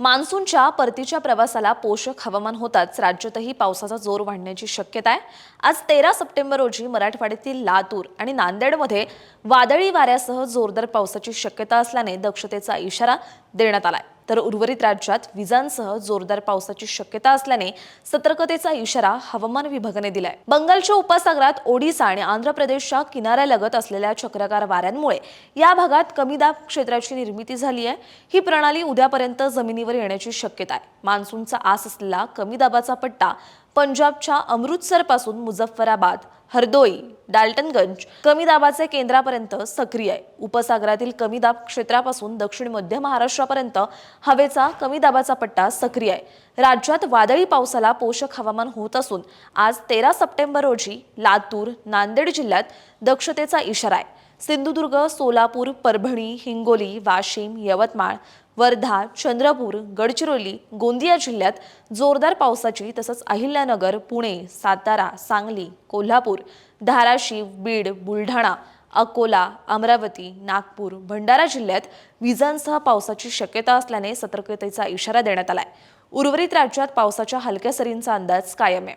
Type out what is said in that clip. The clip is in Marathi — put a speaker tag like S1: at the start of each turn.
S1: मान्सूनच्या परतीच्या प्रवासाला पोषक हवामान होताच राज्यातही पावसाचा जोर वाढण्याची शक्यता आहे. आज तेरा सप्टेंबर रोजी मराठवाड्यातील लातूर आणि नांदेडमध्ये वादळी वाऱ्यासह जोरदार पावसाची शक्यता असल्याने दक्षतेचा इशारा देण्यात आलाय. तर उर्वरित राज्यात विजांसह जोरदार पावसाची शक्यता असल्याने सतर्कतेचा इशारा हवामान विभागाने दिलाय. बंगालच्या उपसागरात ओडिसा आणि आंध्र प्रदेशच्या किनाऱ्यालगत असलेल्या चक्रकार वाऱ्यांमुळे या भागात कमी दाब क्षेत्राची निर्मिती झाली आहे. ही प्रणाली उद्यापर्यंत जमिनीवर येण्याची शक्यता आहे. मान्सूनचा आस असलेला कमी दाबाचा पट्टा पंजाबच्या अमृतसरपासून मुझफ्फराबाद हरदोई डाल्टनगंज कमी दाबाचे केंद्रापर्यंत सक्रिय आहे. उपसागरातील कमी दाब क्षेत्रापासून दक्षिण मध्य महाराष्ट्रापर्यंत हवेचा कमी दाबाचा पट्टा सक्रिय आहे. राज्यात वादळी पावसाला पोषक हवामान होत असून आज तेरा सप्टेंबर रोजी लातूर नांदेड जिल्ह्यात दक्षतेचा इशारा आहे. सिंधुदुर्ग सोलापूर परभणी हिंगोली वाशिम यवतमाळ वर्धा चंद्रपूर गडचिरोली गोंदिया जिल्ह्यात जोरदार पावसाची तसंच अहिल्यानगर पुणे सातारा सांगली कोल्हापूर धाराशिव बीड बुलढाणा अकोला अमरावती नागपूर भंडारा जिल्ह्यात विजांसह पावसाची शक्यता असल्याने सतर्कतेचा इशारा देण्यात आलाय. उर्वरित राज्यात पावसाच्या हलक्या सरींचा अंदाज कायम आहे.